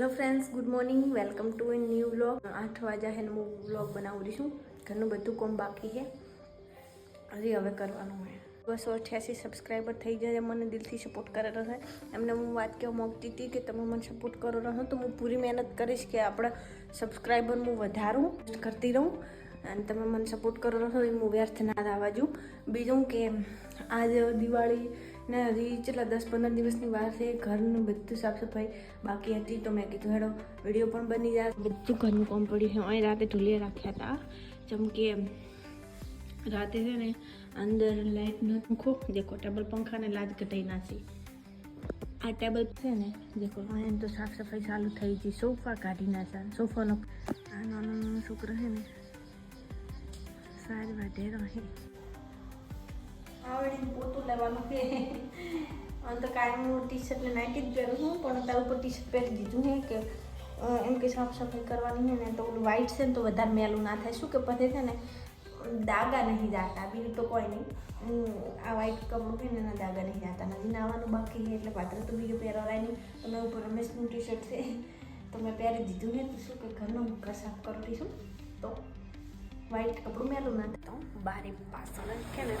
Hello friends good morning welcome to a new vlog આઠ વાગ્યા છે હું વ્લોગ બનાવું છું. ઘરનું બધું કોમ બાકી છે. હજી હવે કરવાનું હોય બસો અઠ્યાસી સબસ્ક્રાઈબર થઈ જાય મને દિલથી સપોર્ટ કરેલો છે. એમને હું વાત કહેવા માગતી હતી કે તમે મને સપોર્ટ કરો રહો તો હું પૂરી મહેનત કરીશ કે આપણા સબસ્ક્રાઈબર હું વધારું, કરતી રહું અને તમે મને સપોર્ટ કરો રહો એ હું વ્યર્થ ના થવા જઉં બીજું કે આજ દિવાળી ને હજી કેટલા દસ પંદર દિવસની વાર છે, ઘરનું બધું સાફ સફાઈ બાકી હતી તો મેં કીધું, હેડો, વીડિયો પણ બની જાય. બધું ઘરનું કામ પડ્યું છે. અહીં રાતે ઢોલિયા રાખ્યા હતા. જેમ કે રાતે છે ને અંદર લાઈટ ન પંખો દેખો ટેબલ પંખાને લાજ કટાઈ નાખી આ ટેબલ છે ને, દેખો, અહીં તો સાફ સફાઈ ચાલુ થઈ ગઈ. સોફા કાઢી નાખ્યા. સોફાનો આ નાનો નાનો છોકરો છે ને, સારી વાઢે રહે આવડી લેવાનું કે આમ તો કાયમ હું ટી શર્ટ ને નાઇટી જ પહેરું છું, પણ તાર ઉપર ટી શર્ટ પહેરી દીધું છે કે એમ કે સાફ સફાઈ કરવાની છે ને, તો ઓલું વ્હાઈટ છે ને, તો વધારે મેલું ના થાય. શું કે પછી છે ને, દાગા નહીં જાતા, બીજું તો કોઈ નહીં. હું આ વ્હાઈટ કપડું છે ને એના દાગા નહીં જાતા. નથી નાવાનું બાકી છે, એટલે પાત્ર તો બીજું પહેરવાય નહીં. તો મેં ઉપર રમેશનું ટી શર્ટ છે, તો મેં પહેરી દીધું ને તો શું કે ઘરનો ઘર સાફ કરું દઈશું તો વ્હાઈટ કપડું મેલું ના તો બારી પાછળ જ કે ને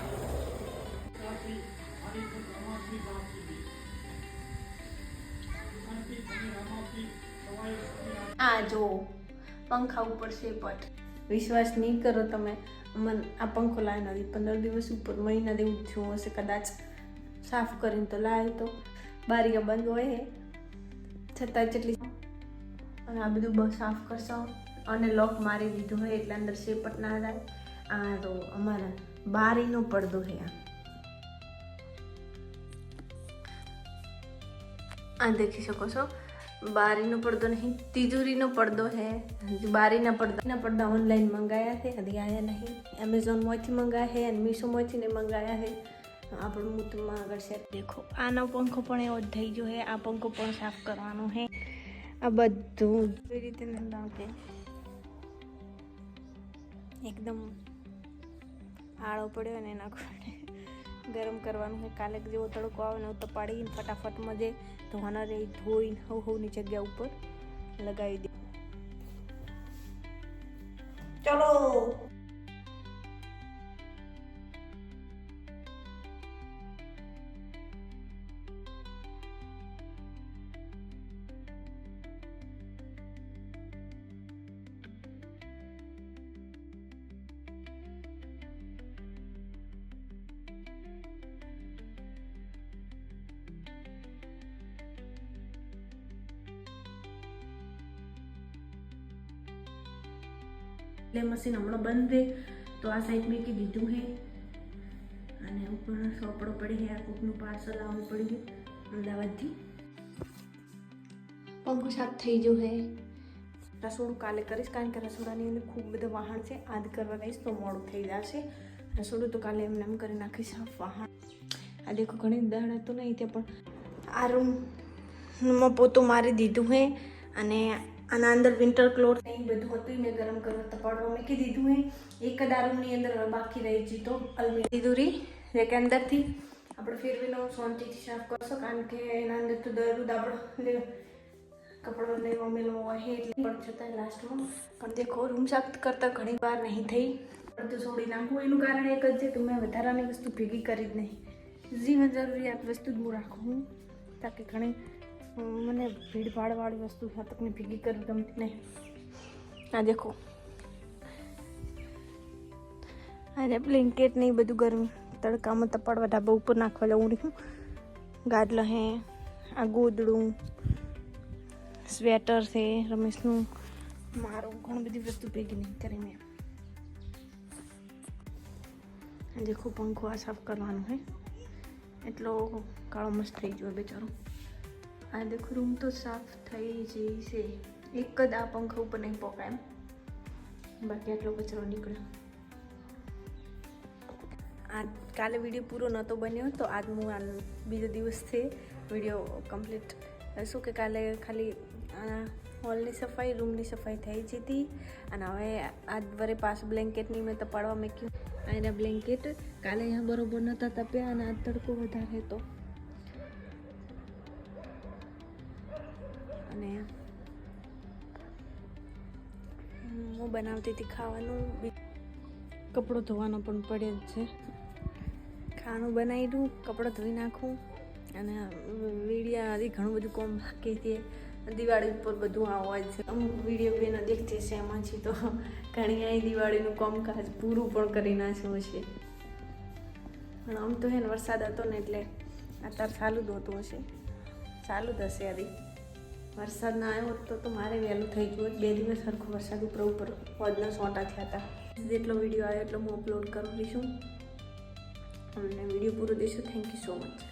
આ જો પંખા ઉપર છે પટ વિશ્વાસ નહીં કરો તમે. મન આ પંખો લાવ્યો નથી. પંદર દિવસ ઉપર મહિના જેવું થયું હશે. કદાચ સાફ કરીને તો લાવ્યો તો. બારીઓ બંધ હોય છતાં જેટલી અને આ બધું બહુ સાફ કરશો અને લોક મારી દીધું હોય એટલે અંદર શેપટ ના થાય આ તો અમારા બારીનો પડદો છે આ. આ દેખી શકો છો. બારીનો પડદો નહીં, તિજોરીનો પડદો છે. બારીના પડદાના પડદા ઓનલાઈન મંગાયા છે, હજી આવ્યા નહીં. એમેઝોનમાંથી મંગાયા છે, અને મીશોમાંથી ને મંગાયા છે. આપણું મૂતમાં આગળ શેર દેખો, આનો પંખો પણ એવો જ થઈ ગયો છે. આ પંખો પણ સાફ કરવાનો છે. આ બધું એ રીતે એકદમ આળો પડ્યો ને એના કારણે ગરમ કરવાનું છે કાલે જેવો તડકો આવે ને તો પાડીને ફટાફટમાં જે ધોવાના રહી, ધોઈને હવ હવની જગ્યા ઉપર લગાવી દે. એટલે મશીન હમણાં બંધ રહે તો આ સાઈડ મેં કે દીધું હે અને ઉપર સોપડો પડી હે આ કોકનું પાર્સલ આવવું પડી છે અમદાવાદથી. પંખો સાફ થઈ ગયો હે રસોડું કાલે કરીશ કારણ કે રસોડાની અંદર ખૂબ બધા વાહન છે. આદ કરવા દઈશ તો મોડું થઈ જશે. રસોડું તો કાલે એમને એમ કરી નાખીશ સાફ વાહન. આ દેખો ઘણી દાડા તો નહીં ત્યાં પણ આ રૂમમાં પોતું મારી દીધું હે અને આના અંદર વિન્ટર ક્લોથ એ બધું હતું મેં ગરમ કરવા તપાડવા મૂકી દીધું હે. એક જ આ રૂમની અંદર બાકી રહી છે તો અલમી દીધું રી કે અંદરથી? આપણે ફેરવીનો શાંતિથી સાફ કરશો કારણ કે એના અંદર તો દરરોજ આપણે કપડો લેવો મેળવો હોય એટલે પણ છતાં લાસ્ટમાં પણ દેખો રૂમ સાફ કરતાં ઘણી વાર નહીં થઈ. તો છોડી નાખવું એનું કારણ એક જ છે કે મેં વધારાની વસ્તુ ભેગી કરી જ નહીં. જીવન જરૂરિયાત વસ્તુ જ હું રાખું તાકી ઘણી મને ભીડભાડવાળી વસ્તુ હાથકને ભેગી કરવી ગમતી નહીં. આ દેખો. અને બ્લેન્કેટ ને બધું ગરમી તડકામાં તપાડવા ઢાબા ઉપર નાખવા લઉં રહ્યું. ગાદલા હે, આ ગોદડું સ્વેટર છે, રમેશનું. મારું ઘણી બધી વસ્તુ ભેગી નહીં કરી મેં. દેખો, પંખો આ સાફ કરવાનું હે. એટલો કાળો મસ્ત થઈ ગયો બેચારો. આ દેખો રૂમ તો સાફ થઈ જઈ છે. એક જ આ પંખા ઉપર નહીં પોકાય એમ. બાકી આટલો કચરો નીકળ્યો આ કાલે વીડિયો પૂરો નહોતો બન્યો તો આજ હું આ બીજો દિવસથી વીડિયો કમ્પ્લીટ શું કે કાલે ખાલી આ હોલની સફાઈ રૂમની સફાઈ થઈ જ હતી. અને હવે આજ વરે પાછું બ્લેન્કેટની મેં તપાડવા મૂક્યું આ એના બ્લેન્કેટ કાલે અહીંયા બરોબર નહોતા તપ્યા અને આ તડકો વધારે હતો. અને હું બનાવતી હતી ખાવાનું. કપડો ધોવાનો પણ પડે જ છે. ખાવાનું બનાવી દઉં કપડાં ધોઈ નાખું અને વિડીયા હજી ઘણું બધું કોમ બાકી છે. દિવાળી ઉપર બધું આવવા છે. અમુક વીડિયો બેન દેખતી છે એમાંથી તો ઘણી અહીં દિવાળીનું કામકાજ પૂરું પણ કરી નાખ્યું છે પણ આમ તો હે વરસાદ હતો ને એટલે અત્યારે ચાલુ હોતું હશે. ચાલુ જ હશે હજી. વરસાદ ના આવ્યો તો તો મારે વહેલું થઈ ગયું બે દિવસ સરખો વરસાદ ઉપર ઉપર હોદના સોટા થયા હતા. જેટલો વીડિયો આવ્યો એટલો હું અપલોડ કરી દઈશું અને વીડિયો પૂરો દઈશું થેન્ક યુ સો મચ